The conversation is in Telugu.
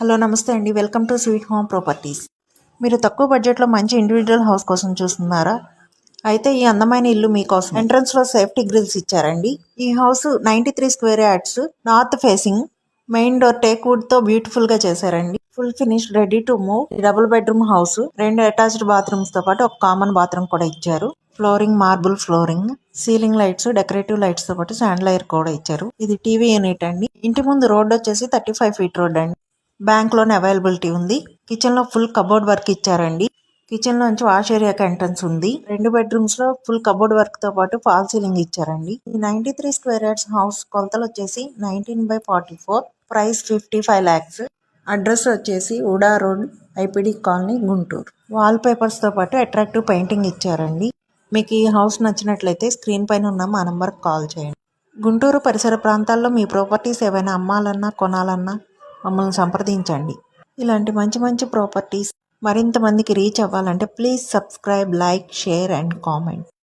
హలో నమస్తే అండి. Welcome to sweet home properties. మీరు తక్కువ బడ్జెట్లో మంచి ఇండివిజువల్ హౌస్ కోసం చూస్తున్నారా? అయితే ఈ అందమైన ఇల్లు మీకోసం ఎంట్రన్స్లో సేఫ్టీ గ్రిల్స్ ఇచ్చారండి. ఈ house ninety three square yards north facing main door teak వుడ్తో బ్యూటిఫుల్గా చేశారండి. Full finish ready to move. Double bedroom house రెండు అటాచ్డ్ బాత్రూమ్స్తో పాటు ఒక కామన్ బాత్రూమ్ కూడా ఇచ్చారు. Flooring marble flooring ceiling lights decorative లైట్స్తో పాటు శాండ్ లైర్ కూడా ఇచ్చారు. ఇది టీవీ యూనిట్ అండి. ఇంటి ముందు రోడ్ వచ్చేసి థర్టీ ఫైవ్ ఫీట్ రోడ్ అండి. బ్యాంక్ లోన్ అవైలబిలిటీ ఉంది. కిచెన్లో ఫుల్ కబోర్డ్ వర్క్ ఇచ్చారండి. కిచెన్ లోంచి వాష్ ఏరియాకి ఎంట్రన్స్ ఉంది. రెండు బెడ్రూమ్స్లో ఫుల్ కబోర్డ్ వర్క్తో పాటు ఫాల్ సీలింగ్ ఇచ్చారండి. ఈ ninety three square yards house కొలతలు వచ్చేసి nineteen by forty four. Price fifty five lakhs. Address వచ్చేసి UDA road IPD colony Guntur. Wall పేపర్స్తో పాటు అట్రాక్టివ్ పెయింటింగ్ ఇచ్చారండి. మీకు ఈ హౌస్ నచ్చినట్లయితే స్క్రీన్ పైన ఉన్న మా నంబర్కి కాల్ చేయండి. గుంటూరు పరిసర ప్రాంతాల్లో మీ ప్రాపర్టీస్ ఏవైనా అమ్మాలన్నా కొనాలన్నా మమ్మల్ని సంప్రదించండి. ఇలాంటి మంచి మంచి ప్రాపర్టీస్ మరింత మందికి రీచ్ అవ్వాలంటే please subscribe like share and comment.